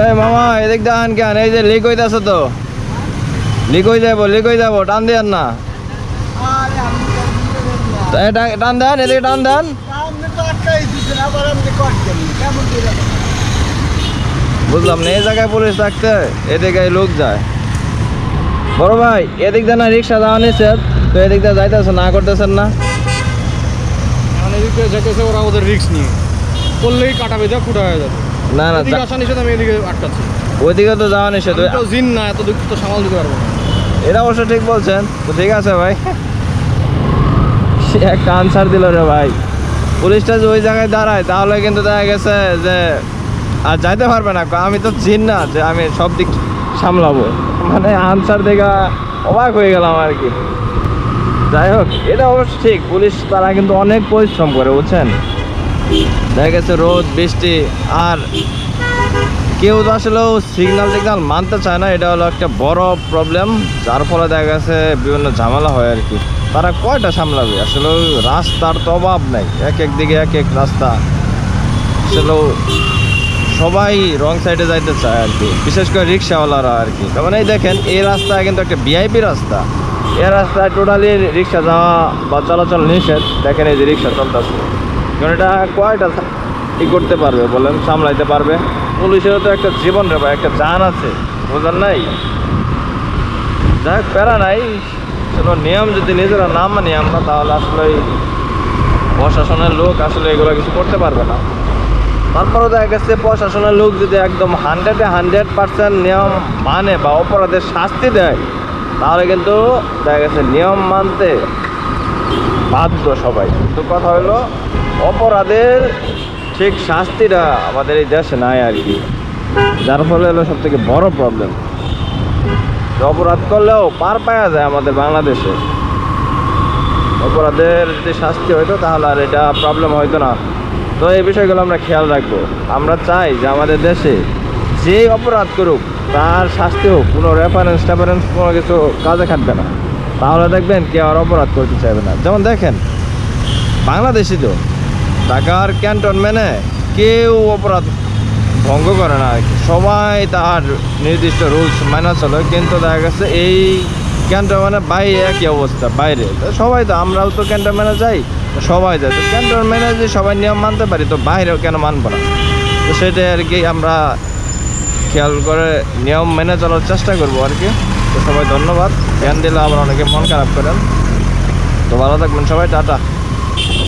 এ মামা, এদিক দেখান কেন? এই যে লিক হইতেছে তো। লিক হয়ে যাব লিক হয়ে যাব টান দেন না। টান দেন, এদিকে টান দেন? বুঝলাম না, এই জায়গায় পুলিশ থাকতে, এদিকে লোক যায়। বড় ভাই, এদিক দিয়ে না রিক্সা যাওয়া নিচ্ছে তো এদিক দিয়ে যাইতেছে না, করতেছেন না। মানে এদিকে যেতেছে ওরা ওদের রিক্স নিয়ে। করলেই কাটা বেঁধে ফুটা হয়ে যাবে। না না আসা নিষেধ আমি এদিকে আটকাচ্ছি। ওইদিকে তো যাওয়া নিষেধ। জিন না এত দিক তো সামাল দিতে পারব এটা অবশ্য ঠিক বলছেন তো ঠিক আছে ভাই। সে একটা আনসার দিল রে ভাই। পুলিশটা যে ওই জায়গায় দাঁড়ায় তাহলে কিন্তু দেখা গেছে যে আর যাইতে পারবে না। আমি তো চিন না যে আমি সব দিক সামলাবো। মানে আনসার দেখা অবাক হয়ে গেলাম আর কি। যাই হোক এটা অবশ্য ঠিক। পুলিশ তারা কিন্তু অনেক পরিশ্রম করে বুঝছেন? দেখা গেছে রোদ, বৃষ্টি, আর কেউ তো আসলেও সিগন্যাল টিগনাল মানতে চায় না। এটা হলো একটা বড় প্রবলেম যার ফলে দেখা গেছে বিভিন্ন ঝামেলা হয় আর কি। তারা কয়টা সামলাবে? আসলে রাস্তার তো অভাব নাই। এক এক দিকে এক এক রাস্তা। আসলে সবাই রং সাইডে যাইতে চায় আর কি। বিশেষ করে রিক্সাওয়ালারা আর কি। তার মানে এই দেখেন, এই রাস্তা কিন্তু একটা ভিআইপি রাস্তা। এই রাস্তায় টোটালি রিক্সা যাওয়া বা চলাচল নিষেধ। দেখেন এই যে রিক্সা চলতেছে। এটা কয়টা ই করতে পারবে বলেন, সামলাইতে পারবে? পুলিশেরও তো একটা জীবন রে ভাই, একটা জান আছে, বোঝার নাই। যাক, প্যারা নাই চলো নিয়ম যদি নিজেরা না মানি আমরা, তাহলে আসলে প্রশাসনের লোক আসলে এগুলো কিছু করতে পারবে না। তারপরেও দেখা গেছে, প্রশাসনের লোক যদি একদম হান্ড্রেডে হান্ড্রেড পার্সেন্ট নিয়ম মানে বা অপরাধের শাস্তি দেয়, তাহলে কিন্তু দেখা গেছে নিয়ম মানতে বাধ্য সবাই। কিন্তু কথা হলো অপরাধের ঠিক শাস্তিটা আমাদের এই দেশে নাই আর কি। যার ফলে হলো সব থেকে বড় প্রবলেম অপরাধ করলেও পার পাওয়া যায় আমাদের বাংলাদেশে। অপরাধের যদি শাস্তি হইতো তাহলে আর এটা প্রবলেম হইতো না। তো এই বিষয়গুলো আমরা খেয়াল রাখব। আমরা চাই যে আমাদের দেশে যে অপরাধ করুক, তার শাস্তি হোক, কোনো রেফারেন্স টেফারেন্স কোনো কিছু কাজে খাটবে না। তাহলে দেখবেন কেউ আর অপরাধ করতে চাইবে না। যেমন দেখেন, বাংলাদেশি তো ঢাকার ক্যান্টনমেন্টে কেউ অপরাধ ভঙ্গ করে না। সবাই তার নির্দিষ্ট রুলস মেনে চলে, কিন্তু দেখা গেছে এই ক্যান্টনমেন্টে বাইরে একই অবস্থা, বাইরে। তো সবাই তো আমরাও তো ক্যান্টনমেন্টে যাই সবাই যায়। তো ক্যান্টনমেন্টে যদি সবাই নিয়ম মানতে পারি, তো বাইরেও কেন মানবো না? তো সেটাই আর কি আমরা খেয়াল করে নিয়ম মেনে চলার চেষ্টা করব আর কি। তো সবাই ধন্যবাদ। ধ্যান দিলে আবার অনেকে মন খারাপ করেন। তো ভালো থাকবেন সবাই, টাটা।